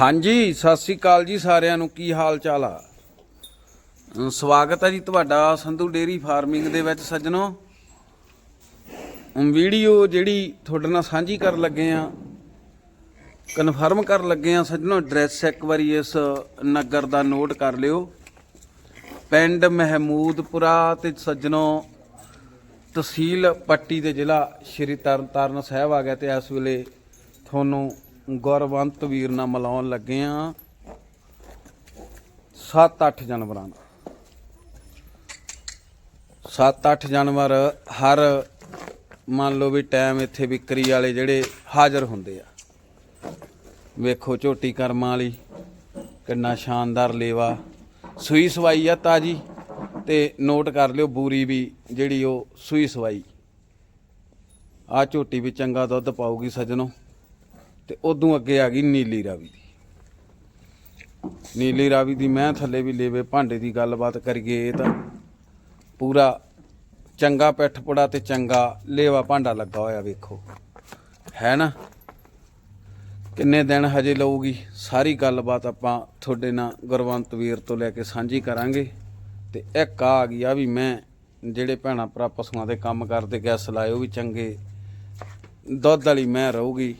ਹਾਂਜੀ, ਸਤਿ ਸ੍ਰੀ ਅਕਾਲ ਜੀ ਸਾਰਿਆਂ ਨੂੰ। ਕੀ ਹਾਲ ਚਾਲ ਆ? ਸਵਾਗਤ ਹੈ ਜੀ ਤੁਹਾਡਾ ਸੰਧੂ ਡੇਰੀ ਫਾਰਮਿੰਗ ਦੇ ਵਿੱਚ ਸੱਜਣੋ। ਵੀਡੀਓ ਜਿਹੜੀ ਤੁਹਾਡੇ ਨਾਲ ਸਾਂਝੀ ਕਰਨ ਲੱਗੇ ਆ, ਕਨਫਰਮ ਕਰਨ ਲੱਗੇ ਆ ਸੱਜਣੋ, ਐਡਰੈਸ ਇੱਕ ਵਾਰੀ ਇਸ ਨਗਰ ਦਾ ਨੋਟ ਕਰ ਲਿਓ। ਪਿੰਡ ਮਹਿਮੂਦਪੁਰਾ ਤੇ ਸੱਜਣੋ, ਤਹਿਸੀਲ ਪੱਟੀ ਦੇ ਜ਼ਿਲ੍ਹਾ ਸ਼੍ਰੀ ਤਰਨਤਾਰਨ ਸਾਹਿਬ ਆ ਗਿਆ ਤੇ ਇਸ ਵੇਲੇ ਤੁਹਾਨੂੰ ਗੁਰਵੰਤ ਵੀਰ ਨਾਲ ਮਿਲਾਉਣ ਲੱਗੇ ਆ। 7-8 ਜਾਨਵਰਾਂ ਦਾ। 7-8 ਜਾਨਵਰ ਹਰ ਮੰਨ ਲਓ ਵੀ ਟਾਈਮ ਇੱਥੇ ਵਿਕਰੀ ਵਾਲੇ ਜਿਹੜੇ ਹਾਜ਼ਰ ਹੁੰਦੇ ਆ। ਵੇਖੋ ਝੋਟੀ ਕਰਮਾਂ ਵਾਲੀ, ਕਿੰਨਾ ਸ਼ਾਨਦਾਰ ਲੇਵਾ। ਸੂਈ ਸਵਾਈ ਆ ਤਾਜੀ, ਤੇ ਨੋਟ ਕਰ ਲਿਓ ਬੂਰੀ ਵੀ ਜਿਹੜੀ ਉਹ ਸੂਈ ਸਵਾਈ। ਆ ਝੋਟੀ ਵੀ ਚੰਗਾ ਦੁੱਧ ਪਾਊਗੀ ਸੱਜਣੋ। ਤੇ ਉਦੋਂ ਅੱਗੇ ਆ ਗਈ ਨੀਲੀ ਰਾਵੀ ਦੀ। ਨੀਲੀ ਰਾਵੀ ਦੀ ਮੈਂ ਥੱਲੇ ਵੀ ਲੇਵੇ ਭਾਂਡੇ ਦੀ ਗੱਲਬਾਤ ਕਰੀਏ, ਇਹ ਤਾਂ ਪੂਰਾ ਚੰਗਾ ਪਿੱਠ ਪੜਾ ਤੇ ਚੰਗਾ ਲੇਵਾ ਭਾਂਡਾ ਲੱਗਾ ਹੋਇਆ ਵੇਖੋ। ਹੈ ਨਾ? ਕਿੰਨੇ ਦਿਨ ਹਜੇ ਲਊਗੀ? ਸਾਰੀ ਗੱਲਬਾਤ ਆਪਾਂ ਤੁਹਾਡੇ ਨਾਲ ਗੁਰਵੰਤ ਵੀਰ ਤੋਂ ਲੈ ਕੇ ਸਾਂਝੀ ਕਰਾਂਗੇ। ਤੇ ਇੱਕ ਆ ਗਈ ਆ ਵੀ ਮੈਂ ਜਿਹੜੇ ਭੈਣਾ ਭਰਾ ਪਸ਼ੂਆਂ ਦੇ ਕੰਮ ਕਰਦੇ, ਗੈਸ ਲਾਏ ਉਹ ਵੀ ਚੰਗੇ। ਦੁੱਧ ਵਾਲੀ ਮੈਂ ਰਹੂਗੀ।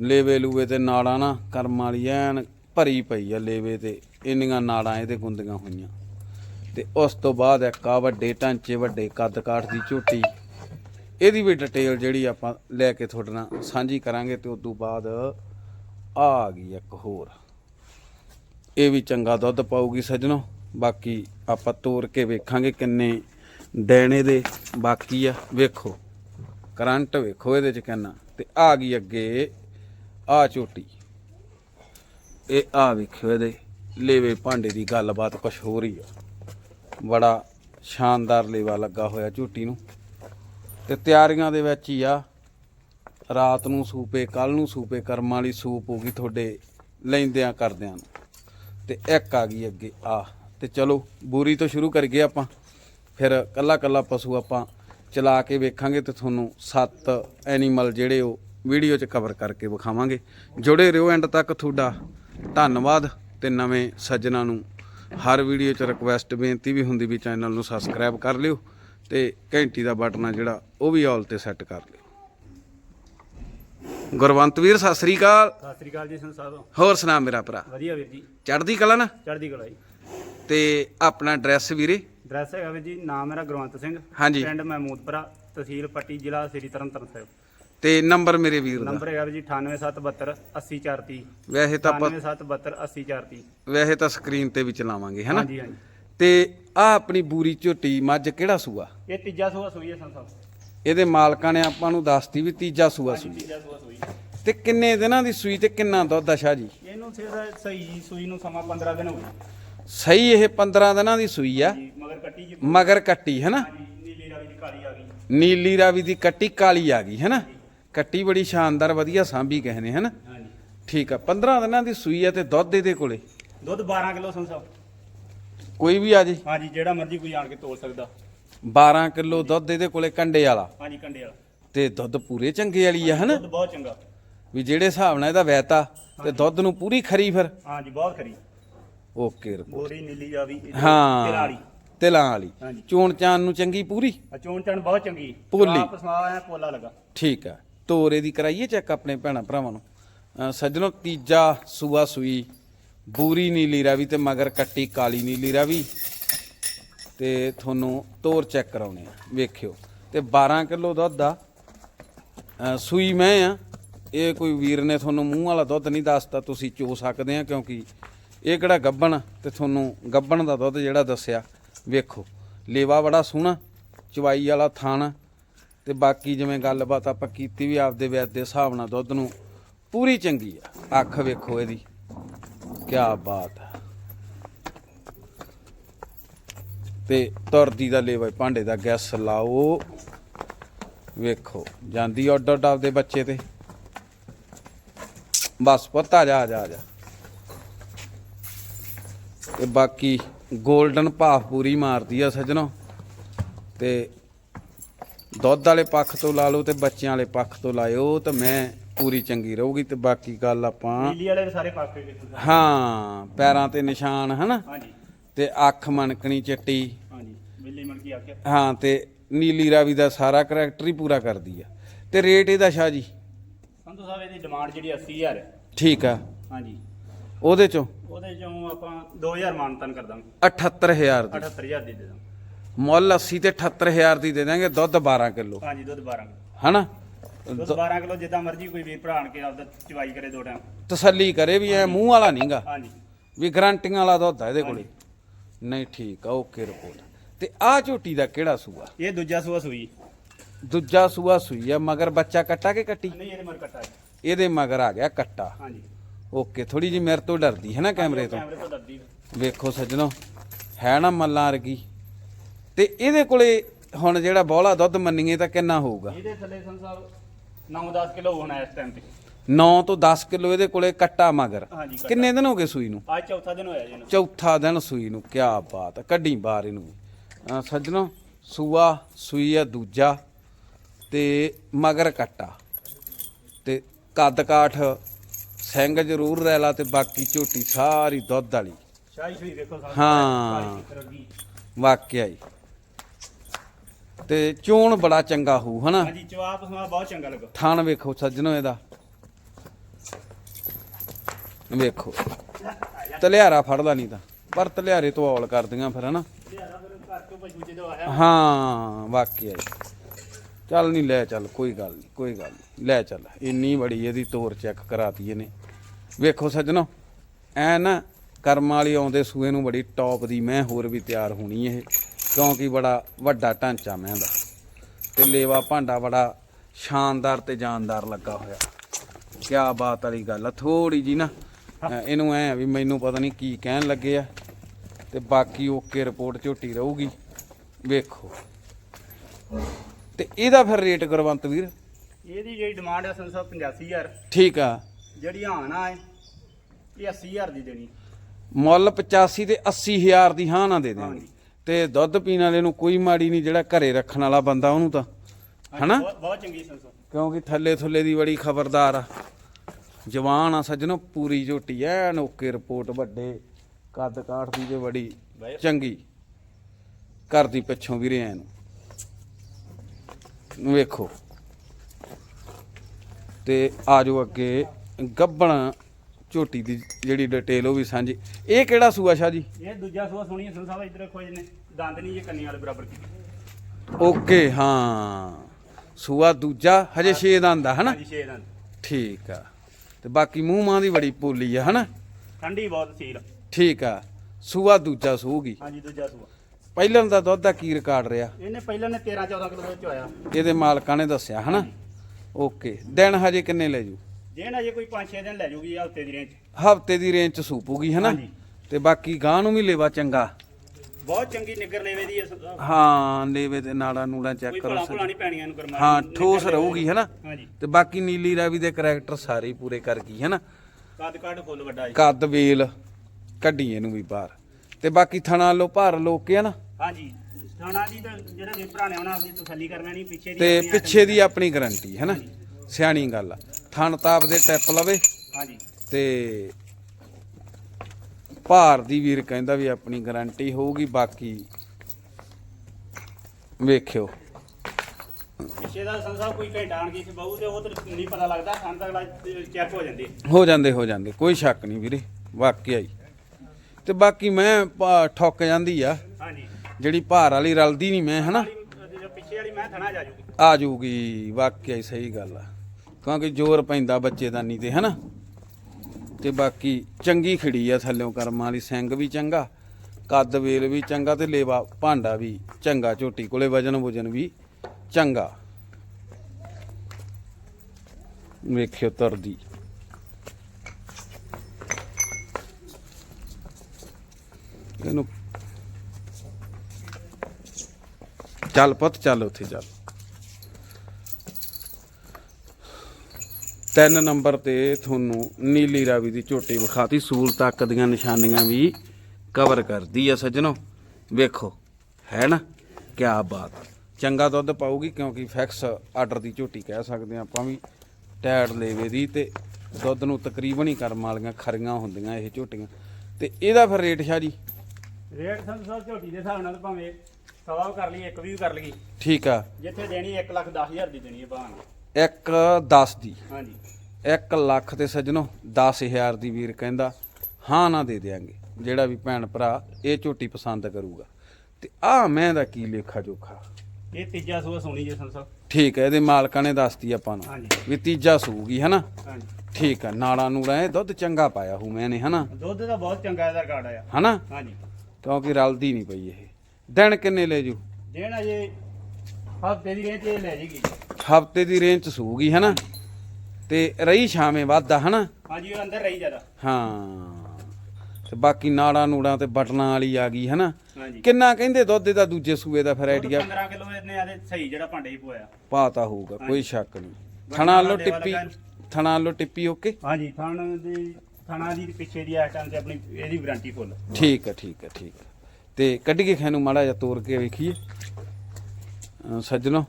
ਲੇਵੇ ਲੂਵੇ ਤੇ ਨਾੜਾਂ ਨਾ ਕਰਮ ਵਾਲੀ ਐਨ ਭਰੀ ਪਈ ਆ ਲੇਵੇ ਤੇ, ਇੰਨੀਆਂ ਨਾੜਾਂ ਇਹਦੇ ਗੁੰਦੀਆਂ ਹੋਈਆਂ। ਤੇ ਉਸ ਤੋਂ ਬਾਅਦ ਇੱਕ ਆ ਵੱਡੇ ਢਾਂਚੇ, ਵੱਡੇ ਕੱਦ ਕਾਠ ਦੀ ਝੋਟੀ। ਇਹਦੀ ਵੀ ਡਿਟੇਲ ਜਿਹੜੀ ਆਪਾਂ ਲੈ ਕੇ ਤੁਹਾਡੇ ਨਾਲ ਸਾਂਝੀ ਕਰਾਂਗੇ ਤੇ ਉਸ ਤੋਂ ਬਾਅਦ ਆ ਗਈ ਇੱਕ ਹੋਰ। ਇਹ ਵੀ ਚੰਗਾ ਦੁੱਧ ਪਾਊਗੀ ਸੱਜਣੋ। ਬਾਕੀ ਆਪਾਂ ਤੋੜ ਕੇ ਵੇਖਾਂਗੇ ਕਿੰਨੇ ਡੈਣੇ ਦੇ ਬਾਕੀ ਆ। ਵੇਖੋ, ਕਰੰਟ ਵੇਖੋ ਇਹਦੇ ਚ ਕਿੰਨਾ। ਤੇ ਆ ਗਈ ਅੱਗੇ ਆ ਝੋਟੀ। ਇਹ ਆ ਵੇਖਿਓ ਇਹਦੇ ਲੇਵੇ ਭਾਂਡੇ ਦੀ ਗੱਲਬਾਤ ਕੁਛ ਹੋ ਰਹੀ ਆ। ਬੜਾ ਸ਼ਾਨਦਾਰ ਲੇਵਾ ਲੱਗਾ ਹੋਇਆ ਝੋਟੀ ਨੂੰ। ਤੇ ਤਿਆਰੀਆਂ ਦੇ ਵਿੱਚ ਹੀ ਆ। ਰਾਤ ਨੂੰ ਸੂਪੇ, ਕੱਲ ਨੂੰ ਸੂਪੇ, ਕਰਮਾਂ ਵਾਲੀ ਸੂਪ ਹੋਗੀ ਤੁਹਾਡੇ ਲੈਂਦਿਆਂ ਕਰਦਿਆਂ ਨੂੰ। ਤੇ ਇੱਕ ਆ ਗਈ ਅੱਗੇ, ਆ। ਤੇ ਚਲੋ, ਬੂਰੀ ਤੋਂ ਸ਼ੁਰੂ ਕਰੀਏ ਆਪਾਂ। ਫਿਰ ਕੱਲਾ ਕੱਲਾ ਪਸ਼ੂ ਆਪਾਂ ਚਲਾ ਕੇ ਵੇਖਾਂਗੇ ਤੇ ਤੁਹਾਨੂੰ ਸੱਤ ਐਨੀਮਲ ਜਿਹੜੇ ਉਹ ਵੀਡੀਓ 'ਚ ਕਵਰ ਕਰਕੇ ਵਿਖਾਵਾਂਗੇ। ਜੁੜੇ ਰਹੋ ਐਂਡ ਤੱਕ ਤੁਹਾਡਾ ਧੰਨਵਾਦ ਤੇ ਨਵੇਂ ਸੱਜਣਾ ਨੂੰ ਹਰ ਵੀਡੀਓ 'ਚ ਰਿਕੁਐਸਟ ਬੇਨਤੀ ਵੀ ਹੁੰਦੀ ਵੀ ਚੈਨਲ ਨੂੰ ਸਬਸਕ੍ਰਾਈਬ ਕਰ ਲਿਓ ਤੇ ਘੰਟੀ ਦਾ ਬਟਨ ਆ ਜਿਹੜਾ ਉਹ ਵੀ ਆਲ ਤੇ ਸੈੱਟ ਕਰ ਲਿਓ। ਗੁਰਵੰਤ ਵੀਰ ਸਤਿ ਸ੍ਰੀ ਅਕਾਲ। ਸਤਿ ਸ੍ਰੀ ਅਕਾਲ ਜੀ ਸਾਹਿਬ। ਹੋਰ ਸੁਣਾ ਮੇਰਾ ਭਰਾ। ਵਧੀਆ ਵੀਰ ਜੀ। ਚੜ੍ਹਦੀ ਕਲਾ ਨਾ? ਚੜ੍ਹਦੀ ਕਲਾ ਜੀ। ਤੇ ਆਪਣਾ ਐਡਰੈਸ ਵੀਰੇ? ਐਡਰੈਸ ਹੈਗਾ ਵੀਰ ਜੀ ਨਾਮ ਮੇਰਾ ਗੁਰਵੰਤ ਸਿੰਘ। ਪਿੰਡ ਮਹਿਮੂਦਪੁਰਾ ਤਹਿਸੀਲ ਪੱਟੀ ਜ਼ਿਲ੍ਹਾ ਸ੍ਰੀ ਤਰਨਤਾਰਨ ਸਾਹਿਬ। ਤੇ ਨੰਬਰ ਮੇਰੇ ਵੀਰ ਦਾ। ਨੰਬਰ ਹੈਗਾ ਜੀ 98772 80430 ਵੈਸੇ ਤਾਂ ਆਪਾਂ 98772 80430 ਵੈਸੇ ਤਾਂ ਸਕਰੀਨ ਤੇ ਵੀ ਚਲਾਵਾਂਗੇ ਹੈਨਾ? ਹਾਂਜੀ ਹਾਂਜੀ। ਤੇ ਆ ਆਪਣੀ ਬੂਰੀ ਝੋਟੀ ਮੱਝ ਕਿਹੜਾ ਸੂਆ? ਇਹ ਤੀਜਾ ਸੂਆ ਸੂਈ ਹੈ ਸੰਤ ਸਾਹਿਬ ਇਹਦੇ ਮਾਲਕਾਂ ਨੇ ਆਪਾਂ ਨੂੰ ਦੱਸਤੀ ਵੀ ਤੀਜਾ ਸੂਆ ਸੂਈ। ਤੀਜਾ ਸੂਆ ਸੂਈ। ਤੇ ਕਿੰਨੇ ਦਿਨਾਂ ਦੀ ਸੂਈ ਤੇ ਕਿੰਨਾ ਦੁੱਧ ਆ ਸ਼ਾਹ ਜੀ? ਇਹਨੂੰ ਸਹੀ ਜੀ ਸੂਈ ਨੂੰ ਸਮਾਂ 15 ਦਿਨ ਹੋ ਗਏ। ਸਹੀ ਇਹ 15 ਦਿਨਾਂ ਦੀ ਸੂਈ ਆ। ਮਗਰ ਕੱਟੀ ਜੀ। ਮਗਰ ਕੱਟੀ ਹੈਨਾ? ਹਾਂਜੀ ਨੀਲੀ ਰਾਵੀ ਦੀ ਕਾਲੀ ਆ ਗਈ। ਨੀਲੀ ਰਾਵੀ ਦੀ ਕੱਟੀ ਕਾਲੀ ਆ ਗਈ ਹੈਨਾ? ਕੱਟੀ ਬੜੀ ਸ਼ਾਨਦਾਰ ਵਧੀਆ ਸਾਂਭੀ ਕਹਿੰਦੇ ਹੈਨਾ? ਹਾਂਜੀ। ਠੀਕ ਆ 15 ਦਿਨਾਂ ਦੀ ਸੂਈ ਆ ਤੇ ਦੁੱਧ ਇਹਦੇ ਕੋਲੇ? ਦੁੱਧ 12 ਕਿਲੋ ਸਾਹਿਬ। ਕੋਈ ਵੀ ਆ ਜੇ? ਹਾਂਜੀ ਜਿਹੜਾ ਮਰਜ਼ੀ ਕੋਈ ਆਣ ਕੇ ਤੋਲ ਸਕਦਾ। 12 ਕਿਲੋ ਦੁੱਧ ਇਹਦੇ ਕੋਲੇ ਕੰਡੇ ਵਾਲਾ? ਹਾਂਜੀ ਕੰਡੇ ਵਾਲਾ। ਤੇ ਦੁੱਧ ਪੂਰੇ ਚੰਗੇ ਵਾਲੀ ਆ ਹਨਾ? ਦੁੱਧ ਬਹੁਤ ਚੰਗਾ। ਵੀ ਜਿਹੜੇ ਹਿਸਾਬ ਨਾਲ ਇਹਦਾ ਵੈਤਾ ਤੇ ਦੁੱਧ ਨੂੰ ਪੂਰੀ ਖਰੀ ਫਿਰ? ਹਾਂਜੀ ਬਹੁਤ ਖਰੀ। ਓਕੇ ਬੋਰੀ ਨੀਲੀ ਜਾਵੀ ਹਾਂ। ਤਿਰਾਲੀ ਤਿਲਾਂ ਵਾਲੀ। ਹਾਂਜੀ। ਚੋਣ ਚਾਨ ਨੂੰ ਚੰਗੀ ਪੂਰੀ? ਚੋਣ ਚਣ ਬਹੁਤ ਚੰਗੀ। ਪੋਲੀ। ਸਵਾ ਐ ਪੋਲਾ ਲਗਾ। ਠੀਕ ਆ। ਤੋਰੇ ਦੀ ਕਰਾਈਏ ਚੈੱਕ ਆਪਣੇ ਭੈਣਾ ਭਰਾਵਾਂ ਨੂੰ। ਸੱਜਣੋ, ਤੀਜਾ ਸੂਆ ਸੂਈ, ਬੂਰੀ ਨੀਲੀ ਰਾਵੀ ਤੇ ਮਗਰ ਕੱਟੀ ਕਾਲੀ ਨੀਲੀ ਰਾਵੀ। ਤੇ ਤੁਹਾਨੂੰ ਤੋਰ ਚੈੱਕ ਕਰਾਉਣੇ ਆ, ਵੇਖਿਓ। ਤੇ 12 ਕਿਲੋ ਦੁੱਧ ਆ। ਸੂਈ ਮੈਂ ਆ, ਇਹ ਕੋਈ ਵੀਰ ਨੇ ਤੁਹਾਨੂੰ ਮੂੰਹ ਵਾਲਾ ਦੁੱਧ ਨਹੀਂ ਦੱਸਤਾ, ਤੁਸੀਂ ਚੋ ਸਕਦੇ ਆ ਕਿਉਂਕਿ ਇਹ ਕਿਹੜਾ ਗੱਬਣ ਆ ਤੇ ਤੁਹਾਨੂੰ ਗੱਬਣ ਦਾ ਦੁੱਧ ਜਿਹੜਾ ਦੱਸਿਆ, ਵੇਖੋ। ਲੇਵਾ ਬੜਾ ਸੋਹਣਾ, ਚਵਾਈ ਵਾਲਾ ਥਾਣ ਤੇ ਬਾਕੀ ਜਿਵੇਂ ਗੱਲਬਾਤ ਆਪਾਂ ਕੀਤੀ ਵੀ ਆਪਦੇ ਵਿਆਹ ਦੇ ਹਿਸਾਬ ਨਾਲ ਦੁੱਧ ਨੂੰ, ਪੂਰੀ ਚੰਗੀ ਆ। ਅੱਖ ਵੇਖੋ ਇਹਦੀ। ਕੀ ਬਾਤ ਹੈ ਤੇ ਤੁਰਦੀ ਦਾ ਲੇਵਾ ਭਾਂਡੇ ਦਾ ਗੈਸ ਲਾਓ। ਵੇਖੋ, ਜਾਂਦੀ ਉੱਡ ਉੱਡ ਆਪਦੇ ਬੱਚੇ ਤੇ। ਬਸ ਪਤਾ ਜਾ ਜਾ ਜਾ। ਤੇ ਬਾਕੀ 골ਡਨ ਭਾਫ ਪੂਰੀ ਮਾਰਦੀ ਆ ਸੱਜਣੋ। ਤੇ ਦੁੱਧ ਵਾਲੇ ਪੱਖ ਤੋਂ ਲਾ ਲਓ ਤੇ ਬੱਚਿਆਂ ਵਾਲੇ ਪੱਖ ਤੋਂ ਲਾਇਓ ਤਾਂ ਮੈਂ ਪੂਰੀ ਚੰਗੀ ਰਹੂਗੀ ਤੇ ਬਾਕੀ ਗੱਲ ਆਪਾਂ ਨੀਲੀ ਵਾਲੇ ਸਾਰੇ ਪਾਕੇ ਸਰ। ਹਾਂ ਪੈਰਾਂ ਤੇ ਨਿਸ਼ਾਨ ਹਨਾ? ਹਾਂਜੀ। ਤੇ ਅੱਖ ਮਣਕਣੀ ਚਿੱਟੀ। ਹਾਂਜੀ ਬਿੱਲੀ ਮਲਕੀ ਆਖਿਆ ਹਾਂ ਤੇ ਨੀਲੀ ਰਾਵੀ ਦਾ ਸਾਰਾ ਕਰੈਕਟਰ ਹੀ ਪੂਰਾ ਕਰਦੀ ਆ। ਤੇ ਰੇਟ ਇਹਦਾ ਸ਼ਾਹ ਜੀ? ਸੰਧੂ ਸਾਹਿਬ ਇਹਦੀ ਡਿਮਾਂਡ ਜਿਹੜੀ 80000 ਹੈ। ਠੀਕ ਆ। ਹਾਂਜੀ। ਉਹਦੇ ਚੋਂ? ਉਹਦੇ ਚੋਂ ਆਪਾਂ 2000 ਮਾਨਤਨ ਕਰ ਦਾਂਗੇ। 78000 ਦੀ। 78000 ਦੇ ਦੇ ਦਾਂਗੇ। ਮੁੱਲ 80 ਤੇ 78000 ਦੀ ਦੇ ਦਾਂਗੇ ਦੁੱਧ 12 ਕਿਲੋ। ਹਾਂਜੀ ਦੁੱਧ 12 ਹਨਾ? ਦੁੱਧ 12 ਕਿਲੋ ਜਿੱਦਾਂ ਮਰਜ਼ੀ ਕੋਈ ਵੀਰ ਭਰਾ ਆਣ ਕੇ ਆਪਦਾ ਚਵਾਈ ਕਰੇ ਦੋ ਟਾਈਮ। ਤਸੱਲੀ ਕਰੇ ਵੀ ਐ ਮੂੰਹ ਵਾਲਾ ਨਹੀਂਗਾ ਹਾਂਜੀ। ਵੀ ਗਰੰਟੀਆਂ ਵਾਲਾ ਦੁੱਧ ਆ ਇਹਦੇ ਕੋਲੇ। ਨਹੀਂ ਠੀਕ ਆ ਓਕੇ ਰਿਪੋਰਟ ਤੇ ਆ ਝੋਟੀ ਦਾ ਕਿਹੜਾ ਸੂਆ? ਇਹ ਦੂਜਾ ਸੂਆ ਸੂਈ। ਦੂਜਾ ਸੂਆ ਸੂਈ ਆ ਮਗਰ ਬੱਚਾ ਕੱਟਾ ਕੇ ਕੱਟੀ? ਨਹੀਂ ਇਹਦੇ ਮਰ ਕੱਟਾ। ਇਹਦੇ ਮਗਰ ਆ ਗਿਆ ਕੱਟਾ। ਹਾਂਜੀ। ਓਕੇ ਥੋੜੀ ਜੀ ਮੇਰੇ ਤੋਂ ਡਰਦੀ ਹੈ ਨਾ ਕੈਮਰੇ ਤੋਂ। ਕੈਮਰੇ ਤੋਂ ਡਰਦੀ ਵੇਖੋ ਸੱਜਣੋ ਹੈ ਨਾ ਮੱਲਾਂ ਵਰਗੀ। ਤੇ ਇਹਦੇ ਕੋਲੇ ਹੁਣ ਜਿਹੜਾ ਬੋਲਾ ਦੁੱਧ ਮੰਨੀਏ ਤਾਂ ਕਿੰਨਾ ਹੋਊਗਾ? ਇਹਦੇ ਥੱਲੇ ਸਾਹਿਬ 9-10 ਕਿਲੋ ਹੋਣਾ ਇਸ ਟਾਈਮ ਤੇ। 9 ਤੋਂ 10 ਕਿਲੋ ਇਹਦੇ ਕੋਲੇ ਕੱਟਾ ਮਗਰ। ਹਾਂਜੀ ਕੱਟਾ। ਕਿੰਨੇ ਦਿਨ ਹੋ ਗਏ ਸੂਈ ਨੂੰ? ਅੱਜ ਚੌਥਾ ਦਿਨ ਹੋਇਆ ਜੀ ਇਹਨੂੰ। ਚੌਥਾ ਦਿਨ ਸੂਈ ਨੂੰ ਕੀ ਬਾਤ ਆ ਕੱਢੀ ਬਾਹਰ ਇਹਨੂੰ ਅਹ ਸੱਜਣੋ ਸੂਆ ਸੂਈ ਆ ਦੂਜਾ ਤੇ ਮਗਰ ਕੱਟਾ। ਤੇ ਕੱਦ ਕਾਠ ਸਿੰਘ ਜ਼ਰੂਰ ਰੈਲਾ ਤੇ ਬਾਕੀ ਝੋਟੀ ਸਾਰੀ ਦੁੱਧ ਵਾਲੀ। ਸ਼ਾਹੀ ਸ਼ੂਈ ਵੇਖੋ ਸਾਹਿਬ ਹਾਂ। ਵਾਕਿਆ ਹੀ। ਤੇ ਚੋਣ ਬੜਾ ਚੰਗਾ ਹੋਊ ਹਨਾ? ਹਾਂਜੀ ਜਵਾਬ ਸੁਣਾ ਬਹੁਤ ਚੰਗਾ ਲੱਗਾ। ਥਣ ਵੇਖੋ ਸੱਜਣੋ ਇਹਦਾ। ਵੇਖੋ। ਤਲਿਆਰਾ ਫੜਦਾ ਨਹੀਂ ਤਾਂ। ਪਰ ਤਲਿਆਰੇ ਤੋਂ ਔਲ ਕਰਦੀਆਂ ਫਿਰ ਹਨਾ? ਹਾਂ ਵਾਕਿਆ ਹੀ ਚੱਲ ਨਹੀਂ ਲੈ ਚੱਲ ਕੋਈ ਗੱਲ ਨਹੀਂ ਕੋਈ ਗੱਲ ਨਹੀਂ। ਲੈ ਚੱਲ ਇੰਨੀ ਬੜੀ ਇਹਦੀ ਤੋਰ ਚੈੱਕ ਕਰਾਤੀ ਇਹਨੇ। ਵੇਖੋ ਸੱਜਣੋ ਐ ਨਾ ਕਰਮ ਵਾਲੀ ਆਉਂਦੇ ਸੂਏ ਨੂੰ ਬੜੀ ਟੌਪ ਦੀ ਮੈਂ ਹੋਰ ਵੀ ਤਿਆਰ ਹੋਣੀ ਇਹ। ਕਿਉਂਕਿ ਬੜਾ ਵੱਡਾ ਢਾਂਚਾ ਮੈਂ ਦਾ। ਤੇ ਲੇਵਾ ਭਾਂਡਾ ਬੜਾ ਸ਼ਾਨਦਾਰ ਤੇ ਜਾਨਦਾਰ ਲੱਗਾ ਹੋਇਆ। ਕਿਆ ਬਾਤ ਵਾਲੀ ਗੱਲ ਆ ਥੋੜੀ ਜੀ ਨਾ। ਇਹਨੂੰ ਐ ਵੀ ਮੈਨੂੰ ਪਤਾ ਨਹੀਂ ਕੀ ਕਹਿਣ ਲੱਗੇ ਆ। ਤੇ ਬਾਕੀ ਓਕੇ ਰਿਪੋਰਟ ਝੋਟੀ ਰਹੂਗੀ। ਵੇਖੋ। ਤੇ ਇਹਦਾ ਫਿਰ ਰੇਟ ਗੁਰਵੰਤ ਵੀਰ? ਇਹਦੀ ਜਿਹੜੀ ਡਿਮਾਂਡ ਹੈ ਸੰਧੂ ਸਾਹਿਬ 85000 ਠੀਕ ਆ। ਜਿਹੜੀ ਆਣਾ ਹੈ ਇਹ 80000 ਦੀ ਦੇਣੀ। ਮੁੱਲ 85 ਤੇ 80000 ਦੀ ਹਾਂ ਨਾ ਦੇ ਹਾਂਜੀ। ਤੇ ਦੁੱਧ ਪੀਣ ਵਾਲੇ ਨੂੰ ਕੋਈ ਮਾੜੀ ਨਹੀਂ ਜਿਹੜਾ ਘਰੇ ਰੱਖਣ ਵਾਲਾ ਬੰਦਾ ਉਹਨੂੰ ਤਾਂ। ਹਨਾ? ਬਹੁਤ ਚੰਗੀ ਸਾਹਿਬ ਕਿਉਂਕਿ ਥੱਲੇ ਥੁੱਲੇ ਦੀ ਬੜੀ ਖਬਰਦਾਰ ਆ। ਜਵਾਨ ਆ ਸੱਜਣੋ ਪੂਰੀ ਝੋਟੀ ਐਨ ਓਕੇ ਰਿਪੋਰਟ ਵੱਡੇ ਕੱਦ ਕਾਠ ਦੀ ਤੇ ਬੜੀ। ਚੰਗੀ। ਕਰਦੀ ਪਿੱਛੋਂ ਵੀਰੇ ਐ ਨੂੰ ਵੇਖੋ। ਤੇ ਆਜੋ ਅੱਗੇ ਗੱਬਣ ਝੋਟੀ ਦੀ ਜਿਹੜੀ ਡਿਟੇਲ ਉਹ ਵੀ ਸਾਂਝੀ। ਇਹ ਕਿਹੜਾ ਸੂਆ ਸ਼ਾਹ ਜੀ? ਇਹ ਦੂਜਾ ਸੂਆ ਸੁਣੀ ਸੰਧੂ ਸਾਹਿਬ ਇਧਰ ਖੋਜ ਨੇ ਦੰਦ ਨਹੀਂ ਇਹ ਕੰਨੀ ਵਾਲੇ ਬਰਾਬਰ ਕੀਤੀ। ਓਕੇ ਹਾਂ। ਸੂਆ ਦੂਜਾ ਹਜੇ 6 ਦਾ ਹੁੰਦਾ ਹਨਾ? ਹਾਂਜੀ ਛੇ ਦੰਦ। ਠੀਕ ਆ। ਤੇ ਬਾਕੀ ਮੂੰਹ ਮਾਂ ਦੀ ਬੜੀ ਪੋਲੀ ਆ ਹਨਾ? ਠੰਡੀ ਬਹੁਤ ਸੀਲ। ਠੀਕ ਆ। ਸੂਆ ਦੂਜਾ ਸੂਗੀ। ਹਾਂਜੀ ਦੂਜਾ ਸੂਆ। ਪਹਿਲਾਂ ਦਾ ਦੁੱਧ ਦਾ ਕੀ ਰਿਕਾਰਡ ਰਿਹਾ? ਇਹਨੇ ਪਹਿਲਾਂ ਨੇ 13 14 ਕਿਲੋ ਦੁੱਧ ਚੋਇਆ। ਇਹਦੇ ਮਾਲਕਾਂ ਨੇ ਦੱਸਿਆ ਹਨਾ? ਓਕੇ। ਦਿਨ ਹਜੇ ਕਿੰਨੇ ਲੈ ਜੂ? ਜੇ ਨਾ ਜੇ ਕੋਈ 5-6 ਦਿਨ ਲੈ ਜੂਗੀ ਹਫ਼ਤੇ ਦੀ ਰੇਂਜ। ਹਫ਼ਤੇ ਦੀ ਰੇਂਜ ਚ ਸੂਪੂਗੀ ਹਨਾ ਹਾਂਜੀ। ਤੇ ਬਾਕੀ ਗਾਂ ਨੂੰ ਵੀ ਲੇਵਾ ਚੰਗਾ। ਬਹੁਤ ਚੰਗੀ ਨਿੱਗਰ ਲੈਵੇ ਦੀ ਇਸ ਕੋਈ ਹਾਂ ਲੇਵੇ ਦੇ ਨਾੜਾ ਨੂੜਾ ਚੈੱਕ ਭਲਾ ਕਰੋ ਭੁਲਾ ਨਹੀਂ ਪੈਣੀਆਂ ਨੂੰ ਕਰਮਾ ਹਾਂ ਠੋਸ ਰਹੂਗੀ ਹਨਾ ਹਾਂਜੀ। ਤੇ ਬਾਕੀ ਨੀਲੀ ਰਾਵੀ ਦੇ ਕਰੈਕਟਰ ਸਾਰੇ ਹੀ ਪੂਰੇ ਕਰ ਗਈ ਹਨਾ ਕੱਦ ਕੱਦ ਫੁੱਲ ਵੱਡਾ ਜੀ। ਕੱਦ ਵੇਲ ਕੱਢੀ ਇਹਨੂੰ ਵੀ ਬਾਹਰ। ਤੇ ਬਾਕੀ ਥਣਾ ਲੋ ਭਾਰ ਲੋਕ ਕੇ ਨਾ? ਹਾਂਜੀ। ਥਾਣਾ ਦੀ ਤਾਂ ਜਿਹੜਾ ਵੀ ਭਰਾ ਨੇ ਆਉਣਾ ਆਪਣੀ ਤਸੱਲੀ ਕਰਨਾ ਨਹੀਂ ਪਿੱਛੇ ਦੀ ਤੇ ਆਪਣੀ ਪਿੱਛੇ ਦੀ ਆਪਣੀ ਗਾਰੰਟੀ ਹੈ ਨਾ? ਸਿਆਣੀ ਗੱਲ ਆ। ਥਣ ਤਾਪ ਦੇ ਟੈਪ ਲਵੇ। ਹਾਂਜੀ। ਤੇ ਭਾਰ ਦੀ ਵੀਰ ਕਹਿੰਦਾ ਵੀ ਆਪਣੀ ਗਾਰੰਟੀ ਹੋਊਗੀ ਬਾਕੀ ਵੇਖਿਓ। ਪਿੱਛੇ ਦਾ ਸੰਸਾਰ ਕੋਈ ਘੰਟਾ ਆਣ ਗਈ ਸੀ ਬਹੂ ਤੇ ਉਹ ਤਾਂ ਨਹੀਂ ਪਤਾ ਲੱਗਦਾ ਖਾਣ ਅਗਲਾ ਚੈੱਕ ਹੋ ਜਾਂਦੀ ਹੋ ਜਾਂਦੇ ਹੋ ਜਾਂਦੇ ਕੋਈ ਸ਼ੱਕ ਨਹੀਂ ਵੀਰੇ ਵਾਕਿਆ ਹੀ। ਤੇ ਬਾਕੀ ਮੈਂ ਠੁੱਕ ਜਾਂਦੀ ਆ। ਹਾਂਜੀ। ਜਿਹੜੀ ਭਾਰ ਵਾਲੀ ਰਲਦੀ ਨਹੀਂ ਮੈਂ ਹਨਾ? ਪਿੱਛੇ ਵਾਲੀ ਮੈਂ ਥਣਾ ਜਾ ਜੂਗੀ ਆ ਜਾਊਗੀ ਵਾਕਿਆ ਹੀ ਸਹੀ ਗੱਲ ਆ। ਕਿਉਂਕਿ ਜ਼ੋਰ ਪੈਂਦਾ ਬੱਚੇਦਾਨੀ ਤੇ, ਹਨਾ? ਤੇ ਬਾਕੀ ਚੰਗੀ ਖਿੜੀ ਆ ਥੱਲਿਓਂ ਕਰਮਾਂ ਵਾਲੀ, ਸਿੰਘ ਵੀ ਚੰਗਾ, ਕੱਦ ਵੇਲ ਵੀ ਚੰਗਾ ਤੇ ਲੇਵਾ ਭਾਂਡਾ ਵੀ ਚੰਗਾ, ਝੋਟੀ ਕੋਲੇ ਵਜਨ ਵਜਨ ਵੀ ਚੰਗਾ। ਵੇਖਿਓ ਤਰਦੀ ਇਹਨੂੰ ਚੱਲ ਪੁੱਤ, ਚੱਲ ਉੱਥੇ ਚੱਲ। ਤਿੰਨ ਨੰਬਰ ਤੇ ਤੁਹਾਨੂੰ ਨੀਲੀ ਰਾਵੀ ਦੀ ਝੋਟੀ ਵਿਖਾਤੀ। ਸੂਲ ਤੱਕ ਦੀਆਂ ਨਿਸ਼ਾਨੀਆਂ ਵੀ ਕਵਰ ਕਰਦੀ ਆ ਸੱਜਣੋ। ਵੇਖੋ ਹੈ ਨਾ? ਕੀ ਬਾਤ। ਚੰਗਾ ਦੁੱਧ ਪਾਊਗੀ ਕਿਉਂਕਿ ਫਿਕਸ ਆਰਡਰ ਦੀ ਝੋਟੀ ਕਹਿ ਸਕਦੇ ਆ ਆਪਾਂ ਵੀ ਟੈੜ ਲੇਵੇ ਦੀ ਤੇ ਦੁੱਧ ਨੂੰ ਤਕਰੀਬਨ ਹੀ ਕਰਮ ਵਾਲੀਆਂ ਖਰੀਆਂ ਹੁੰਦੀਆਂ ਇਹ ਝੋਟੀਆਂ। ਤੇ ਇਹਦਾ ਫਿਰ ਰੇਟ ਸ਼ਾਹ ਜੀ? ਰੇਟ ਸਾਹਿਬ ਝੋਟੀ ਦੇ ਹਿਸਾਬ ਨਾਲ ਭਾਵੇਂ ਸਵਾ ਕਰ ਲਈ ਇੱਕ ਵੀ ਕਰ ਲਈ ਠੀਕ ਆ। ਜਿੱਥੇ ਦੇਣੀ 1 ਲੱਖ 10 ਹਜ਼ਾਰ ਦੀ ਦੇਣੀ ਹੈ ਭਾਣ 1 10 ਦੀ। ਹਾਂਜੀ। 1 ਲੱਖ ਤੇ ਸੱਜਣੋ 10000 ਦੀ ਵੀਰ ਕਹਿੰਦਾ ਹਾਂ ਨਾ ਦੇ ਦਿਆਂਗੇ। ਜਿਹੜਾ ਵੀ ਭੈਣ ਭਰਾ ਇਹ ਝੋਟੀ ਪਸੰਦ ਕਰੂਗਾ। ਤੇ ਆ ਮੈਂ ਦਾ ਕੀ ਲੇਖਾ ਜੋਖਾ। ਇਹ ਤੀਜਾ ਸੂਆ ਸੋਣੀ ਜੇ ਸਾਹਿਬ। ਠੀਕ ਹੈ ਇਹਦੇ ਮਾਲਕਾਂ ਨੇ ਦੱਸਤੀ ਆਪਾਂ ਨੂੰ ਹਾਂਜੀ। ਵੀ ਤੀਜਾ ਸੂਗੀ ਹਨਾ? ਹਾਂਜੀ। ਠੀਕ ਆ ਨਾੜਾ ਨੂੜਾ ਇਹ ਦੁੱਧ ਚੰਗਾ ਪਾਇਆ ਹੂ ਮੈਨੇ ਹਨਾ? ਦੁੱਧ ਦਾ ਬਹੁਤ ਚੰਗਾ ਇਹਦਾ ਰਿਕਾਰਡ ਆ ਹਨਾ? ਹਾਂਜੀ। ਕਿਉਂਕਿ ਰਲਦੀ ਨਹੀਂ ਪਈ ਇਹ। ਦਿਨ ਕਿੰਨੇ ਲੈ ਜੂ? ਦੇਣ ਅਜੇ ਹਫ਼ਤੇ ਦੀ ਰੇਂਜ ਇਹ ਲੈ ਜੇਗੀ। ਹਫ਼ਤੇ ਦੀ ਰੇਂਜ ਚ ਸੂਗੀ ਹਨਾ? ਤੇ ਰਹੀ ਸ਼ਾਮੇ ਵਾਧਾ ਹਨਾ? ਹਾਂਜੀ ਉਹ ਅੰਦਰ ਰਹੀ ਜ਼ਿਆਦਾ। ਹਾਂ। ਤੇ ਬਾਕੀ ਨਾੜਾ ਨੂੜਾ ਤੇ ਬਟਨਾਂ ਵਾਲੀ ਆ ਗਈ ਹਨਾ? ਹਾਂਜੀ। ਕਿੰਨਾ ਕਹਿੰਦੇ ਦੁੱਧ ਦਾ ਦੂਜੇ ਸੂਏ ਦਾ ਫਿਰ ਆਈਡੀਆ 15 ਕਿਲੋ ਇਹਨੇ ਆਦੇ ਸਹੀ ਜਿਹੜਾ ਭਾਂਡੇ ਹੀ ਪੋਇਆ। ਪਾਤਾ ਹੋਊਗਾ ਕੋਈ। ਸ਼ੱਕ ਨਹੀਂ। ਥਣਾ ਲੋ ਟਿੱਪੀ ਥਣਾ ਲੋ ਟਿੱਪੀ ਓਕੇ? ਹਾਂਜੀ ਥਣ ਦੀ ਥਣਾ ਦੀ ਪਿੱਛੇ ਦੀ ਆਈਟਮ ਤੇ ਆਪਣੀ ਇਹਦੀ ਵਾਰੰਟੀ ਫੁੱਲ ਠੀਕ ਹੈ ਠੀਕ ਹੈ ਠੀਕ ਹੈ। ਤੇ ਕੱਢ ਕੇ ਖਾਨੂੰ ਮਾੜਾ ਜਿਹਾ ਤੋੜ ਕੇ ਵੇਖੀਏ। ਸੱਜਣੋ।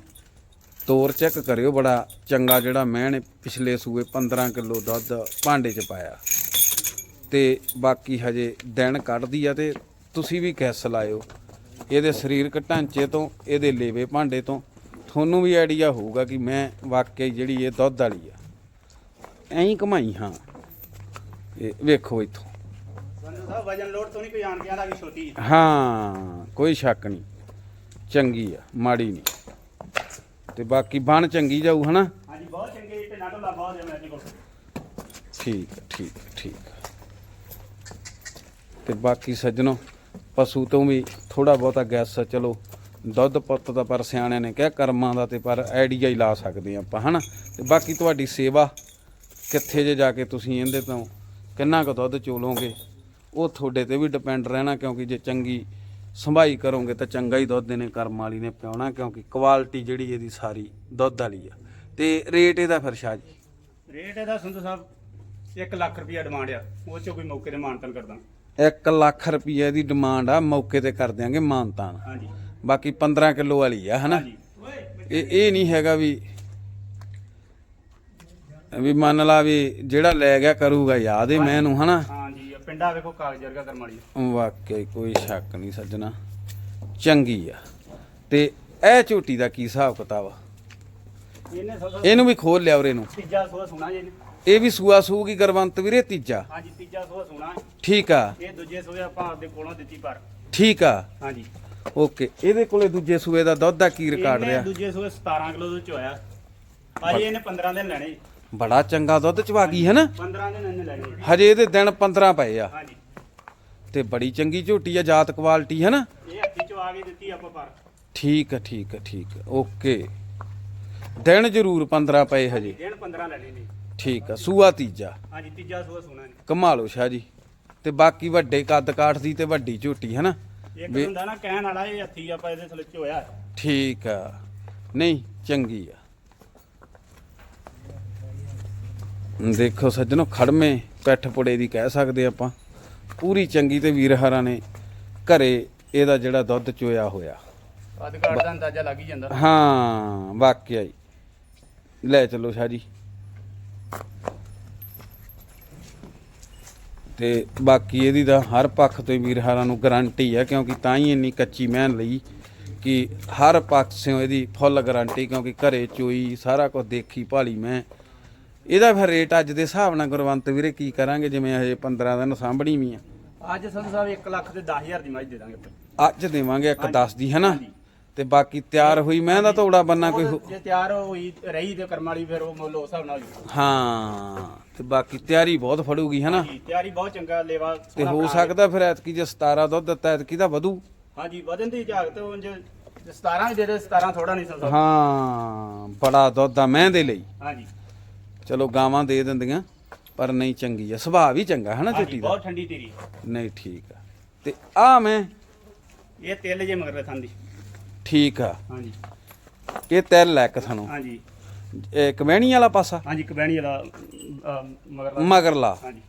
ਤੋਰ ਚੈੱਕ ਕਰਿਓ ਬੜਾ ਚੰਗਾ ਜਿਹੜਾ ਮੈਂ ਨੇ ਪਿਛਲੇ ਸੂਏ 15 ਕਿਲੋ ਦੁੱਧ ਭਾਂਡੇ 'ਚ ਪਾਇਆ। ਤੇ ਬਾਕੀ ਹਜੇ ਦਿਨ ਕੱਢਦੀ ਆ ਤੇ ਤੁਸੀਂ ਵੀ ਗੈਸ ਲਾਇਓ। ਇਹਦੇ ਸਰੀਰਕ ਢਾਂਚੇ ਤੋਂ ਇਹਦੇ ਲੇਵੇ ਭਾਂਡੇ ਤੋਂ ਤੁਹਾਨੂੰ ਵੀ ਆਈਡੀਆ ਹੋਊਗਾ ਕਿ ਮੈਂ ਵਾਕਈ ਜਿਹੜੀ ਇਹ ਦੁੱਧ ਵਾਲੀ ਆ ਐਂ ਹੀ ਕਮਾਈ ਹਾਂ। ਇਹ ਵੇਖੋ ਇੱਥੋਂ। ਸੰਧੂ ਸਾਹਿਬ ਵਜਨ ਲੋਡ ਤੋਂ ਨਹੀਂ ਕੋਈ ਆਣ ਕੇ ਆਲਾ ਵੀ ਛੋਟੀ ਹੈ। ਹਾਂ ਕੋਈ ਸ਼ੱਕ ਨਹੀਂ। ਚੰਗੀ ਆ ਮਾੜੀ ਨਹੀਂ। ਤੇ ਬਾਕੀ ਬਣ ਚੰਗੀ ਜਾਊ ਹਨਾ? ਹਾਂਜੀ ਬਹੁਤ ਚੰਗੇ ਤੇ ਨਾਟੋ ਲਾ ਬਹੁਤ ਜਿਵੇਂ ਅੱਜ ਕੋਲ ਠੀਕ ਠੀਕ ਠੀਕ। ਤੇ ਬਾਕੀ ਸੱਜਣੋ ਪਸ਼ੂ ਤੋਂ ਵੀ ਥੋੜਾ ਬਹੁਤਾ ਗੈਸ ਚਲੋ ਦੁੱਧ ਪੁੱਤ ਦਾ ਪਰ ਸਿਆਣਿਆਂ ਨੇ ਕਿਹਾ ਕਰਮਾਂ ਦਾ ਤੇ ਪਰ ਆਈਡੀਆ ਹੀ ਲਾ ਸਕਦੇ ਆਪਾਂ ਹਨਾ? ਤੇ ਬਾਕੀ ਤੁਹਾਡੀ ਸੇਵਾ ਕਿੱਥੇ ਜੇ ਜਾ ਕੇ ਤੁਸੀਂ ਇਹਦੇ ਤੋਂ ਕਿੰਨਾ ਕੁ ਦੁੱਧ ਚੋਲੋਗੇ ਉਹ ਤੁਹਾਡੇ ਤੇ ਵੀ ਡਿਪੈਂਡ ਰਹਿਣਾ ਕਿਉਂਕਿ ਜੇ ਚੰਗੀ ਸੰਭਾਈ ਕਰੋਗੇ ਤਾਂ ਚੰਗਾ ਹੀ ਦੁੱਧ ਇਹਨੇ ਕਰਮ ਵਾਲੀ ਨੇ ਪਿਆਉਣਾ ਕਿਉਂਕਿ ਕੁਆਲਿਟੀ ਜਿਹੜੀ ਇਹਦੀ ਸਾਰੀ ਦੁੱਧ ਵਾਲੀ ਆ। ਤੇ ਰੇਟ ਇਹਦਾ ਫਿਰ ਸ਼ਾਹ ਜੀ? ਰੇਟ ਇਹਦਾ ਸੰਧੂ ਸਾਹਿਬ 1 ਲੱਖ ਰੁਪਿਆ ਡਿਮਾਂਡ ਆ। ਉਹ ਚੋਂ ਕੋਈ ਮੌਕੇ ਤੇ ਮਾਨਤਨ ਕਰਦਾ। 1 ਲੱਖ ਰੁਪਏ ਦੀ ਡਿਮਾਂਡ ਆ ਮੌਕੇ ਤੇ ਕਰ ਦਿਆਂਗੇ ਮਾਨਤਾਨ ਹਾਂਜੀ। ਬਾਕੀ 15 ਕਿਲੋ ਵਾਲੀ ਆ ਹਨਾ? ਇਹ ਇਹ ਨਹੀਂ ਹੈਗਾ ਵੀ ਵੀ ਮੰਨ ਲਾ ਵੀ ਜਿਹੜਾ ਲੈ ਗਿਆ ਕਰੂਗਾ ਯਾਦ ਹੀ। ਮੈਨੂੰ ਹਨਾ? ਪਿੰਡਾ ਵੇਖੋ ਕਾਗਜ਼ ਵਰਗਾ ਕਰਮ ਵਾਲੀ। ਵਾਕਈ ਕੋਈ ਸ਼ੱਕ ਨਹੀਂ ਸੱਜਣਾ। ਚੰਗੀ ਆ। ਤੇ ਇਹ ਝੋਟੀ ਦਾ ਕੀ ਹਿਸਾਬ ਕਿਤਾਬ ਆ? ਇਹਨੇ ਵੀ ਖੋਲ ਲਿਆ ਉਰੇ ਨੂੰ। ਤੀਜਾ ਸੂਆ ਸੁਣਾ ਜੀ ਇਹਨੇ। ਇਹ ਵੀ ਸੂਆ ਸੂਗੀ ਗਰਵੰਤ ਵੀਰੇ ਤੀਜਾ? ਹਾਂਜੀ ਤੀਜਾ ਸੂਆ ਸੁਣਾ ਠੀਕ ਆ। ਇਹ ਦੂਜੇ ਸੂਏ ਆਪਾਂ ਆਪਦੇ ਕੋਲੋਂ ਦਿੱਤੀ ਪਰ। ਠੀਕ ਆ। ਹਾਂਜੀ। ਓਕੇ ਇਹਦੇ ਕੋਲੇ ਦੂਜੇ ਸੂਏ ਦਾ ਦੁੱਧ ਦਾ ਕੀ ਰਿਕਾਰਡ ਇਹਨੇ ਰਿਹਾ? ਦੂਜੇ ਸੂਏ 17 ਕਿਲੋ ਦੁੱਧ ਚੋਇਆ। ਅਜੇ ਇਹਨੇ 15 ਦਿਨ ਲੈਣੇ। ਬੜਾ ਚੰਗਾ ਦੁੱਧ ਚਵਾ ਗਈ ਹੈ ਨਾ? 15 ਦਿਨ ਇਹਨੇ ਲੈਣੇ। ਹਜੇ ਇਹਦੇ ਦਿਨ 15 ਪਏ ਆ। ਹਾਂਜੀ। ਤੇ ਬੜੀ ਚੰਗੀ ਝੋਟੀ ਆ ਜਾਤ ਕੁਆਲਿਟੀ ਹੈ ਨਾ? ਇਹ ਹੱਥੀ ਚਵਾ ਕੇ ਦਿੱਤੀ ਆਪਾਂ ਪਰ। ਠੀਕ ਆ ਠੀਕ ਆ ਠੀਕ ਆ। ਓਕੇ। ਦਿਨ ਜ਼ਰੂਰ 15 ਪਏ ਹਜੇ। ਦਿਨ 15 ਲੈਣੇ ਨੇ ਠੀਕ ਆ ਸੂਆ ਤੀਜਾ। ਹਾਂਜੀ ਤੀਜਾ ਸੂਆ ਸੁਣਾ ਜੀ। ਕਮਾ ਲਓ ਸ਼ਾਹ ਜੀ। ਤੇ ਬਾਕੀ ਵੱਡੇ ਕੱਦ ਕਾਠ ਦੀ ਤੇ ਵੱਡੀ ਝੋਟੀ ਹੈ ਨਾ? ਇੱਕ ਵੀ- ਹੁੰਦਾ ਨਾ ਕਹਿਣ ਵਾਲਾ ਇਹ ਹੱਥੀ ਆਪਾਂ ਇਹਦੇ ਥੱਲੇ ਚੋਇਆ। ਠੀਕ ਆ। ਨਹੀਂ ਚੰਗੀ ਆ। ਦੇਖੋ ਸੱਜਣੋ ਖੜਮੇ ਪੈਠ ਪੁੜੇ ਦੀ ਕਹਿ ਸਕਦੇ ਆਪਾਂ। ਪੂਰੀ ਚੰਗੀ ਤੇ ਵੀਰ ਹਰਾਂ ਨੇ ਘਰੇ ਇਹਦਾ ਜਿਹੜਾ ਦੁੱਧ ਚੋਇਆ ਹੋਇਆ। ਅਧਿਕਾਰ ਦਾ ਅੰਦਾਜ਼ਾ ਲੱਗ ਹੀ ਜਾਂਦਾ। ਹਾਂ ਵਾਕਿਆ ਹੀ ਲੈ ਚੱਲੋ ਸ਼ਾਹ ਜੀ। ਤੇ ਬਾਕੀ ਇਹਦੀ ਤਾਂ ਹਰ ਪੱਖ ਤੋਂ ਹੀ ਵੀਰ ਹਾਰਾਂ ਨੂੰ ਗਾਰੰਟੀ ਹੈ ਕਿਉਂਕਿ ਤਾਂ ਹੀ ਇੰਨੀ ਕੱਚੀ ਮਹਿਨ ਲਈ ਕਿ ਹਰ ਪੱਖ ਸਿਓ ਇਹਦੀ ਫੁੱਲ ਗਾਰੰਟੀ ਕਿਉਂਕਿ ਘਰੇ ਚੋਈ ਸਾਰਾ ਕੁਝ ਦੇਖੀ ਭਾਲੀ ਮੈਂ। ਇਹਦਾ ਫਿਰ ਰੇਟ ਅੱਜ ਦੇ ਹਿਸਾਬ ਨਾਲ ਗੁਰਵੰਤ ਵੀਰੇ ਕੀ ਕਰਾਂਗੇ? ਜਿਵੇਂ ਹਜੇ 15 ਦਿਨ ਸਾਂਭਣੀ ਵੀ ਆ। ਅੱਜ ਸੰਧੂ ਸਾਹਿਬ 1 ਲੱਖ ਤੇ 10000 ਦੀ ਮੱਝ ਦੇ ਦਾਂਗੇ ਆਪਾਂ। ਅੱਜ ਦੇਵਾਂਗੇ ਇੱਕ 10 ਦੀ ਹਨਾ। ਤੇ ਬਾਕੀ ਤਿਆਰ ਹੋਈ ਮੈਂ ਦਾ ਤੋੜਾ ਬੰਨਾ ਕੋਈ ਹੋ- ਉਹ ਜੇ ਤਿਆਰ ਹੋਈ ਰਹੀ ਤੇ ਕਰਮ ਵਾਲੀ ਫਿਰ ਉਹ ਮੁੱਲ ਉਸ ਹਿਸਾਬ ਨਾਲ ਹੋ ਤੇ ਬਾਕੀ ਤਿਆਰੀ ਬਹੁਤ ਫੜੂਗੀ ਹਨਾ? ਤਿਆਰੀ ਬਹੁਤ ਚੰਗਾ ਲੇਵਾ ਤੇ ਸੋਹਣਾ ਹੋ ਬਣਾ ਸਕਦਾ ਫਿਰ ਐਤਕੀ ਜੇ 17 ਦੁੱਧ ਦਿੱਤਾ ਐਤਕੀ ਦਾ ਵਧੂ। ਹਾਂਜੀ ਵਧਨ ਦੀ ਝਾਕ ਤੇ ਉਂਝ 17 ਹੀ ਦੇ ਦੇ 17 ਥੋੜਾ ਨਹੀਂ ਸੰਧੂ ਸਾਹਿਬ ਹਾਂ ਬੜਾ ਦੁੱਧ ਆ ਮੈਂ ਦੇ ਲਈ। ਹਾਂਜੀ। ਚਲੋ ਗਾਵਾਂ ਦੇ ਦਿੰਦੀਆਂ ਪਰ ਨਹੀਂ ਚੰਗੀ ਆ। ਸੁਭਾਅ ਵੀ ਚੰਗਾ ਹਨਾ ਹਾਂਜੀ ਝੋਟੀ ਦਾ? ਬਹੁਤ ਠੰਡੀ ਤੇਰੀ ਨਹੀਂ ਠੀਕ ਆ। ਤੇ ਆ ਮੈਂ ਇਹ ਤਿਲ ਜੇ ਮਗਰ ਥਾਂ ਦੀ ਠੀਕ ਆ। ਹਾਂਜੀ। ਇਹ ਤਿਲ ਲੈ ਕਥਨੋਂ ਹਾਂਜੀ। ਇਹ ਕਮੈਣੀ ਵਾਲਾ ਪਾਸਾ? ਹਾਂਜੀ ਕਬੈਣੀ ਵਾਲਾ ਮਗਰ ਮਗਰਲਾ। ਹਾਂਜੀ।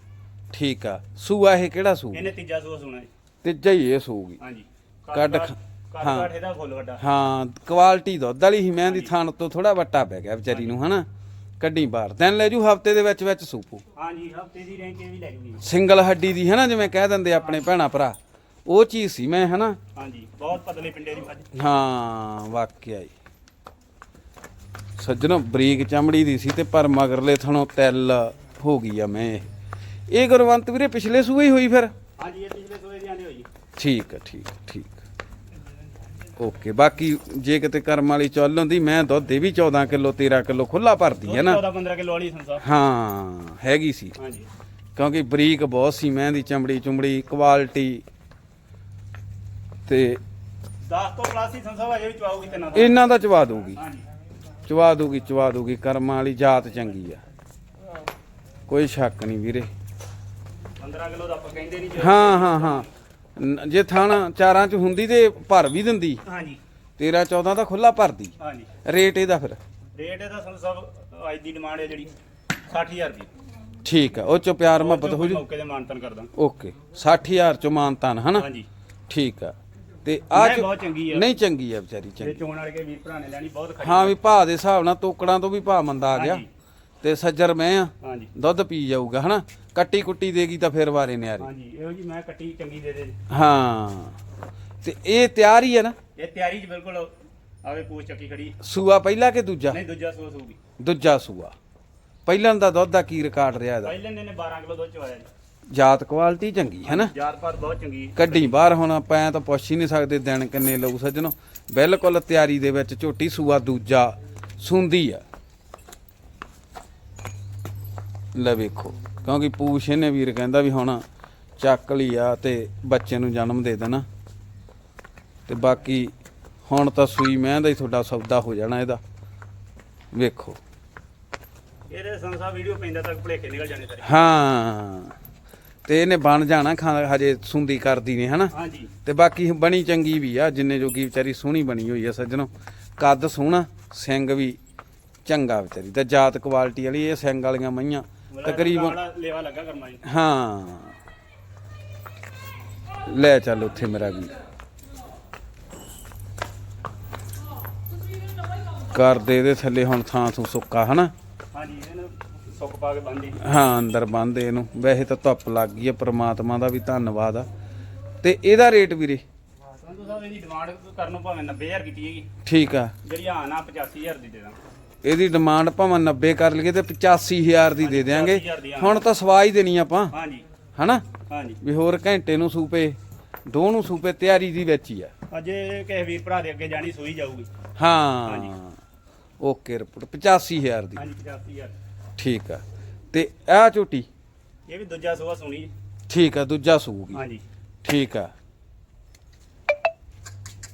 ਠੀਕ ਆ। ਸੂਆ ਇਹ ਕਿਹੜਾ ਸੂ? ਇਹਨੇ ਤੀਜਾ ਸੂਆ ਸੁਣਾ ਜੀ। ਤੀਜਾ ਹੀ ਇਹ ਸੂਗੀ ਹਾਂਜੀ। ਕੱਢ ਖ- ਹਾਂ। ਕੱਢ ਇਹਦਾ ਫੁੱਲ ਵੱਡਾ। ਹਾਂ ਕੁਆਲਿਟੀ ਦੁੱਧ ਵਾਲੀ ਹੀ ਮੈਂ ਦੀ ਥਾਣ ਤੋਂ ਥੋੜਾ ਵੱਟਾ ਪੈ ਗਿਆ ਵਿਚਾਰੀ ਨੂੰ ਹਨਾ? ਕੱਢੀ ਬਾਹਰ। ਦਿਨ ਲੈ ਜੂ ਹਫ਼ਤੇ ਦੇ ਵਿੱਚ ਵਿੱਚ ਸੂਪੂ। ਹਾਂਜੀ ਹਫ਼ਤੇ ਦੀ ਰੇਂਜ ਇਹ ਵੀ ਲੈ ਜੂਗੀ। ਸਿੰਗਲ ਹੱਡੀ ਦੀ ਹੈ ਨਾ ਜਿਵੇਂ ਕਹਿ ਦਿੰਦੇ ਆਪਣੇ ਭੈਣਾ ਭਰਾ। ਉਹ ਚੀਜ਼ ਸੀ ਮੈਂ ਹਨਾ ਹਾਂਜੀ ਬਹੁਤ ਪਤਲੇ ਪਿੰਡੇ ਦੀ ਮੱਝ। ਹਾਂ ਵਾਕਿਆ ਹੀ ਸੱਜਣੋ ਬਰੀਕ ਚਮੜੀ ਦੀ ਸੀ ਤੇ ਪਰ ਮਗਰਲੇ ਥਣੋਂ ਤਿਲ ਹੋ ਗਈ ਆ ਮੈਂ। ਇਹ। ਇਹ ਗੁਰਵੰਤ ਵੀਰੇ ਪਿਛਲੇ ਸੂਏ ਹੀ ਹੋਈ ਫਿਰ? ਹਾਂਜੀ ਇਹ ਪਿਛਲੇ ਸੋਏ ਦੀ ਆਂਦੀ ਹੋਈ। ਠੀਕ ਹੈ ਠੀਕ ਹੈ, ਠੀਕ ਹੈ। ਓਕੇ ਬਾਕੀ ਜੇ ਕਿਤੇ ਕਰਮ ਵਾਲੀ ਚੱਲ ਹੁੰਦੀ ਮੈਂ ਦੁੱਧ ਇਹ ਵੀ 14 ਕਿਲੋ 13 ਕਿਲੋ ਖੁੱਲਾ ਭਰਦੀ ਹੈ ਨਾ। 14 15 ਕਿਲੋ ਵਾਲੀ ਸੰਸਾ। ਹਾਂ ਹੈਗੀ ਸੀ। ਹਾਂਜੀ। ਕਿਉਂਕਿ ਬਰੀਕ ਬਹੁਤ ਸੀ ਮੈਂ ਦੀ ਚਮੜੀ ਚੁੰਬੜੀ ਕੁਆਲਿਟੀ ਤੇ 10 ਤੋਂ ਪਲੱਸ ਹੀ ਸੰਸਾ ਵਾਜੇ ਵਿੱਚ ਆਊਗੀ ਤੇ ਨਾ ਇਹਨਾਂ ਦਾ ਚਵਾ ਦੂਗੀ ਹਾਂਜੀ। ਚਵਾ ਦੂਗੀ ਚਵਾ ਦੂਗੀ ਕਰਮਾਂ ਵਾਲੀ ਜਾਤ ਚੰਗੀ ਆ। ਕੋਈ ਸ਼ੱਕ ਨਹੀਂ ਵੀਰੇ। 15 ਕਿਲੋ ਦਾ ਆਪਾਂ ਕਹਿੰਦੇ ਨਹੀਂ ਹਾਂ ਹਾਂ ਹਾਂ। ਨ- ਜੇ ਥਣ ਚਾਰਾਂ ਚ ਹੁੰਦੀ ਤੇ ਭਰ ਵੀ ਦਿੰਦੀ। ਹਾਂਜੀ। 13 14 ਤਾਂ ਖੁੱਲਾ ਭਰਦੀ। ਹਾਂਜੀ। ਰੇਟ ਇਹਦਾ ਫਿਰ। ਰੇਟ ਇਹਦਾ ਸੰਸਾ ਅੱਜ ਦੀ ਡਿਮਾਂਡ ਹੈ ਜਿਹੜੀ 60000 ਦੀ। ਠੀਕ ਆ ਉਹ ਚ ਪਿਆਰ ਮੁਹੱਬਤ ਹੋ ਜੂ। ਮੌਕੇ ਤੇ ਮਾਨਤਨ ਕਰਦਾ। ਓਕੇ 60000 ਚ ਮਾਨਤਾਨ ਹਨਾ? ਹਾਂਜੀ। ਠੀਕ ਆ। ਤੇ ਆ ਨਹੀਂ, ਬਹੁਤ ਚੰਗੀ ਆ। ਨਹੀਂ ਚੰਗੀ ਆ ਵਿਚਾਰੀ ਤੇ ਚੰਗੀ। ਚੋਣ ਵਾਲੇ ਕੇ ਵੀਰ ਭਰਾ ਨੇ ਲੈਣੀ ਬਹੁਤ ਖਰੀ ਹਾਂ ਵੀ ਭਾਅ ਦੇ ਹਿਸਾਬ ਨਾਲ ਤੋਕੜਾਂ ਤੋਂ ਵੀ ਭਾਅ ਮੰਦਾ ਆ ਗਿਆ। ਹਾਂਜੀ। ਤੇ ਸੱਜਰ ਮੈਂ ਆ ਹਾਂਜੀ। ਦੁੱਧ ਪੀ ਜਾਊਗਾ ਹਨਾ? ਕੱਟੀ ਕੁੱਟੀ ਦੇਗੀ ਤਾਂ ਫਿਰ ਵਾਰੇ ਨਿਆਰੀ। ਹਾਂਜੀ ਇਹੋ ਜੀ ਮੈਂ ਕੱਟੀ ਚੰਗੀ ਦੇ ਦੇ। ਹਾਂ ਤੇ ਇਹ ਤਿਆਰ ਹੀ ਹੈ ਨਾ? ਇਹ ਤਿਆਰੀ ਚ ਬਿਲਕੁਲ ਆਵੇ ਪੂਛ ਚੱਕੀ ਖੜੀ। ਸੂਆ ਪਹਿਲਾ ਕਿ ਦੂਜਾ? ਨਹੀਂ ਦੂਜਾ ਸੂਸ ਹੋਊਗੀ ਦੂਜਾ ਸੂਆ। ਪਹਿਲਾਂ ਦਾ ਦੁੱਧ ਦਾ ਕੀ ਰਿਕਾਰਡ ਰਿਹਾ ਇਹਦਾ? ਪਹਿਲੇ ਨੇ 12 ਕਿਲੋ ਦੁੱਧ ਚਵਾਇਆ ਜੀ। ਜਾਤ ਕੁਆਲਿਟੀ ਚੰਗੀ ਹੈ ਨਾ ਯਾਰ ਪਾਤ ਬਹੁਤ ਚੰਗੀ। ਕੱਢੀ ਬਾਹਰ ਹੁਣ ਆਪਾਂ ਐਂ ਤਾਂ ਪੁੱਛ ਹੀ ਨਹੀਂ ਸਕਦੇ ਦਿਨ ਕਿੰਨੇ ਲਊ ਸੱਜਣੋ। ਬਿਲਕੁਲ ਤਿਆਰੀ ਦੇ ਵਿੱਚ ਝੋਟੀ ਸੂਆ ਦੂਜਾ ਸੁੰਦੀ ਆ। ਲੈ ਵੇਖੋ। ਕਿਉਂਕਿ ਪੂਛ ਇਹਨੇ ਵੀਰ ਕਹਿੰਦਾ ਵੀ ਹੁਣ ਚੱਕ ਲਈ ਆ ਤੇ ਬੱਚੇ ਨੂੰ ਜਨਮ ਦੇ ਦੇਣਾ। ਤੇ ਬਾਕੀ ਹੁਣ ਤਾਂ ਸੂਈ ਮੈਂ ਦਾ ਹੀ ਤੁਹਾਡਾ ਸੌਦਾ ਹੋ ਜਾਣਾ ਇਹਦਾ। ਵੇਖੋ। ਇਹਦੇ ਸੰਸਾ ਵੀਡੀਓ ਪੈਂਦਾ ਤੱਕ ਭੁਲੇਖੇ ਨਿਕਲ ਜਾਣੇ ਹਾਂ। ਤੇ ਇਹਨੇ ਬਣ ਜਾਣਾ ਹਜੇ ਸੁੰਦੀ ਕਰਦੀ ਨੇ ਹਨਾ? ਹਾਂਜੀ। ਤੇ ਬਾਕੀ ਬਣੀ ਚੰਗੀ ਵੀ ਆ ਜਿੰਨੇ ਜੋਗੀ ਵਿਚਾਰੀ ਸੋਹਣੀ ਬਣੀ ਹੋਈ ਆ ਸੱਜਣੋ। ਕੱਦ ਸੋਹਣਾ ਸਿੰਘ ਵੀ ਚੰਗਾ ਵਿਚਾਰੀ। ਤੇ ਜਾਤ ਕੁਆਲਿਟੀ ਵਾਲੀ ਇਹ ਸਿੰਘ ਵਾਲੀਆਂ ਮਈਆਂ ਤਕਰੀਬਨ ਲੇਵਾ ਲੱਗਾ ਕਰਮਾ ਜੀ। ਹਾਂ। ਲੈ ਚੱਲ ਉੱਥੇ ਮੇਰਾ ਵੀ। ਕਰ ਦੇ ਦੇ ਥੱਲੇ ਹੁਣ ਥਾਂ ਥੂ ਸੁੱਕਾ ਹਨਾ? ਹਾਂਜੀ ਇਹਨੂੰ ਸੁੱਕ ਪਾ ਕੇ ਬੰਦੀ ਹਾਂ। ਅੰਦਰ ਬੰਦੇ ਇਹਨੂੰ। ਵੈਸੇ ਤਾਂ ਧੁੱਪ ਲੱਗ ਗਈ ਆ ਪ੍ਰਮਾਤਮਾ ਦਾ ਵੀ ਧੰਨਵਾਦ ਆ। ਤੇ ਇਹਦਾ ਰੇਟ ਵੀਰੇ? ਸੰਧੂ ਸਾਹਿਬ ਇਹਦੀ ਡਿਮਾਂਡ ਕਰਨ ਨੂੰ ਭਾਵੇਂ 90000 ਕੀਤੀ ਹੈਗੀ। ਠੀਕ ਆ। ਜਿਹੜੀ ਹਾਂ ਨਾ 85000 ਦੀ ਦੇ ਦਾਂ। ਇਹਦੀ ਡਿਮਾਂਡ ਭਾਵੇਂ 90 ਕਰ ਲਈਏ ਤੇ 85000 ਦੀ ਦੇ ਦਿਆਂਗੇ। 85,000 ਦੀ, ਹਾਂ। ਹੁਣ ਤਾਂ ਸਵਾ ਹੀ ਦੇਣੀ ਆਪਾਂ। ਹਾਂਜੀ। ਹਨਾ? ਹਾਂਜੀ। ਵੀ ਹੋਰ ਘੰਟੇ ਨੂੰ ਸੂਪੇ ਦੋ ਨੂੰ ਸੂਪੇ ਤਿਆਰੀ ਦੀ ਵਿੱਚ ਹੀ ਆ। ਅਜੇ ਕਿਸੇ ਵੀਰ ਭਰਾ ਦੇ ਅੱਗੇ ਜਾਣੀ ਸੂਈ ਜਾਊਗੀ। ਹਾਂ। ਓਕੇ ਰਿਪੋਰਟ 85000 ਦੀ। ਹਾਂਜੀ 85000 ਠੀਕ ਆ। ਤੇ ਆਹ ਝੋਟੀ? ਇਹ ਵੀ ਦੂਜਾ ਸੂਆ ਸੁਣੀ ਠੀਕ ਆ ਦੂਜਾ ਸੂਗੀ ਹਾਂਜੀ। ਠੀਕ ਆ।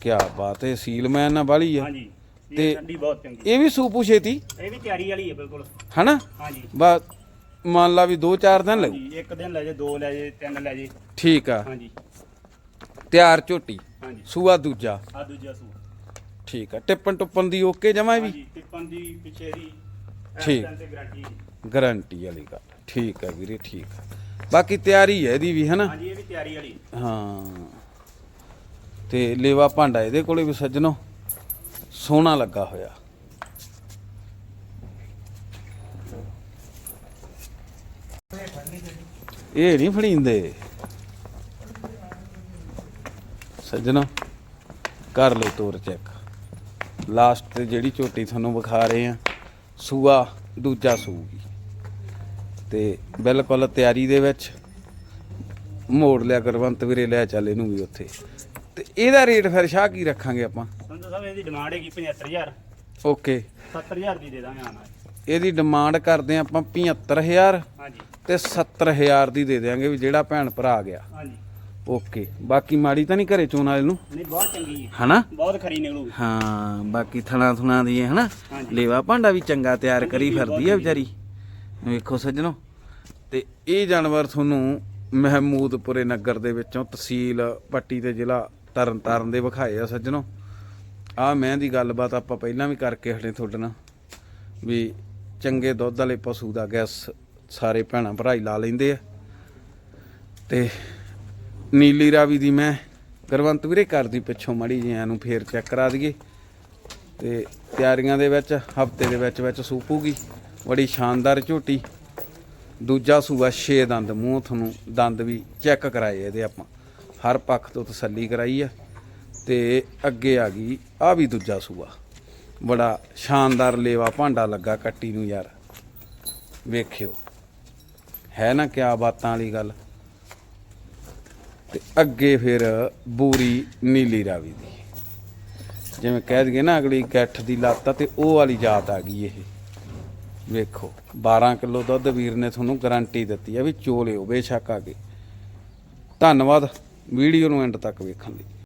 ਕੀ ਬਾਤ ਹੈ ਸੀਲਮੈਨ ਨਾਲ ਵਾਲੀ ਆ। ਹਾਂਜੀ। ਤੇ- ਠੰਡੀ ਬਹੁਤ ਚੰਗੀ ਇਹ ਵੀ ਸੂਪੂ ਛੇਤੀ ਇਹ ਵੀ ਤਿਆਰੀ ਵਾਲੀ ਹੈ ਬਿਲਕੁਲ। ਹਨਾ? ਹਾਂਜੀ। ਬਸ ਮੰਨ ਲਾ ਵੀ 2-4 ਦਿਨ ਲੱਗੂ। ਹਾਂਜੀ ਇੱਕ ਦਿਨ ਲੈ ਜੇ ਦੋ ਲੈ ਜੇ ਤਿੰਨ ਲੈ ਜੇ। ਠੀਕ ਆ। ਹਾਂਜੀ। ਤਿਆਰ ਝੋਟੀ। ਹਾਂਜੀ। ਸੂਆ ਦੂਜਾ। ਆ ਦੂਜਾ ਸੂਆ ਠੀਕ ਆ। ਟਿੱਪਣ ਟੁੱਪਣ ਦੀ ਓਕੇ ਜਮਾ ਵੀ? ਹਾਂਜੀ ਟਿੱਪਣ ਦੀ ਪਿੱਛੇ ਦੀ ਠੀਕ। ਐਕਸੀਡੈਂਟ ਤੇ ਗਾਰੰਟੀ ਗਾਰੰਟੀ ਵਾਲੀ ਗੱਲ। ਠੀਕ ਆ ਵੀਰੇ ਠੀਕ ਆ। ਬਾਕੀ ਤਿਆਰੀ ਹੈ ਇਹਦੀ ਵੀ ਹਨਾ? ਹਾਂਜੀ ਇਹ ਵੀ ਤਿਆਰੀ ਵਾਲੀ। ਹਾਂ। ਤੇ ਲੇਵਾ ਭਾਂਡਾ ਇਹਦੇ ਕੋਲੇ ਵੀ ਸੱਜਣੋ। ਸੋਹਣਾ ਲੱਗਾ ਹੋਇਆ। ਇਹ ਨਹੀਂ ਫੜੀਂਦੇ। ਸੱਜਣਾ, ਕਰ ਲਓ ਤੋਰ ਚੈੱਕ। ਲਾਸਟ ਤੇ ਜਿਹੜੀ ਝੋਟੀ ਤੁਹਾਨੂੰ ਵਿਖਾ ਰਹੇ ਆ ਸੂਆ ਦੂਜਾ ਸੂਗੀ। ਤੇ ਬਿਲਕੁਲ ਤਿਆਰੀ ਦੇ ਵਿੱਚ। ਮੋੜ ਲਿਆ ਕਰਵੰਤ ਵੀਰੇ, ਲੈ ਚੱਲ ਇਹਨੂੰ ਵੀ ਉੱਥੇ। ਤੇ ਇਹਦਾ ਰੇਟ ਫਿਰ ਸ਼ਾਹ ਕੀ ਰੱਖਾਂਗੇ ਆਪਾਂ? ਸਾਹਿਬ ਇਹਦੀ ਡਿਮਾਂਡ ਹੈਗੀ 75000 ਓਕੇ। 70000 ਦੀ ਦੇ ਦਾਂਗੇ ਆਣਾ ਇਹਦੀ ਡਿਮਾਂਡ ਕਰਦੇ ਹਾਂ ਆਪਾਂ 75000 ਹਾਂਜੀ। ਤੇ 70000 ਦੀ ਦੇ ਦੇਾਂਗੇ ਵੀ ਜਿਹੜਾ ਭੈਣ ਭਰਾ ਆ ਗਿਆ। ਹਾਂਜੀ। ਓਕੇ। ਬਾਕੀ ਮਾੜੀ ਤਾਂ ਨਹੀਂ ਘਰੇ ਚੋਣ ਵਾਲੇ ਨੂੰ? ਨਹੀਂ ਬਹੁਤ ਚੰਗੀ ਹੈ ਹਨਾ? ਬਹੁਤ ਖਰੀ ਨਿਕਲੂਗੀ ਹਾਂ ਬਾਕੀ ਥਣਾ ਥੁਣਾ ਦੀ ਹੈ ਹਨਾ? ਹਾਂਜੀ। ਲੇਵਾ ਭਾਂਡਾ ਵੀ ਚੰਗਾ ਤਿਆਰ ਕਰੀ ਫਿਰਦੀ ਆ ਵਿਚਾਰੀ। ਵੇਖੋ ਸੱਜਣੋ। ਤੇ ਇਹ ਜਾਨਵਰ ਤੁਹਾਨੂੰ ਮਹਿਮੂਦਪੁਰੇ ਨਗਰ ਦੇ ਵਿੱਚੋਂ ਤਹਿਸੀਲ ਪੱਟੀ ਤੇ ਜ਼ਿਲ੍ਹਾ ਤਰਨਤਾਰਨ ਦੇ ਵਿਖਾਏ ਆ ਸੱਜਣੋ। ਆ ਮੈਂ ਦੀ ਗੱਲਬਾਤ ਆਪਾਂ ਪਹਿਲਾਂ ਵੀ ਕਰਕੇ ਹਟੇ ਤੁਹਾਡੇ ਨਾਲ, ਵੀ ਚੰਗੇ ਦੁੱਧ ਵਾਲੇ ਪਸ਼ੂ ਦਾ ਗੈਸ ਸਾਰੇ ਭੈਣਾਂ ਭਰਾ ਹੀ ਲਾ ਲੈਂਦੇ ਆ। ਤੇ ਨੀਲੀ ਰਾਵੀ ਦੀ ਮੈਂ, ਗੁਰਵੰਤ ਵੀਰੇ ਕਰਦੀ ਪਿੱਛੋਂ ਮੜੀ ਜਿਆਂ ਨੂੰ ਫੇਰ ਚੈੱਕ ਕਰਾ ਦਈਏ। ਤੇ ਤਿਆਰੀਆਂ ਦੇ ਵਿੱਚ, ਹਫ਼ਤੇ ਦੇ ਵਿੱਚ ਵਿੱਚ ਸੂਪੂਗੀ ਬੜੀ ਸ਼ਾਨਦਾਰ ਝੋਟੀ। ਦੂਜਾ ਸੂਆ 6 ਦੰਦ, ਮੂੰਹ ਤੁਹਾਨੂੰ ਦੰਦ ਵੀ ਚੈੱਕ ਕਰਾਏ ਇਹਦੇ ਆਪਾਂ। ਹਰ ਪੱਖ ਤੋਂ ਤਸੱਲੀ ਕਰਾਈ ਆ। ਤੇ ਅੱਗੇ ਆ ਗਈ ਆ ਵੀ ਦੂਜਾ ਸੂਆ। ਬੜਾ ਸ਼ਾਨਦਾਰ ਲੇਵਾ ਭਾਂਡਾ ਲੱਗਾ ਕੱਟੀ ਨੂੰ ਯਾਰ। ਵੇਖਿਓ, ਹੈ ਨਾ ਕਿਆ ਬਾਤਾਂ ਵਾਲੀ ਗੱਲ? ਤੇ ਅੱਗੇ ਫਿਰ ਬੂਰੀ ਨੀਲੀ ਰਾਵੀ ਦੀ। ਜਿਵੇਂ ਕਹਿ ਦਈਏ ਨਾ ਅਗਲੀ ਗੱਠ ਦੀ ਲੱਤ ਆ ਤੇ ਉਹ ਵਾਲੀ ਜਾਤ ਆ ਗਈ ਇਹ। ਵੇਖੋ 12 ਕਿਲੋ ਦੁੱਧ ਵੀਰ ਨੇ ਤੁਹਾਨੂੰ ਗਾਰੰਟੀ ਦਿੱਤੀ ਆ ਵੀ ਚੋਲਿਓ ਬੇਸ਼ੱਕ ਆ ਕੇ ਧੰਨਵਾਦ, ਵੀਡੀਓ ਨੂੰ ਐਂਡ ਤੱਕ ਵੇਖਣ ਲਈ।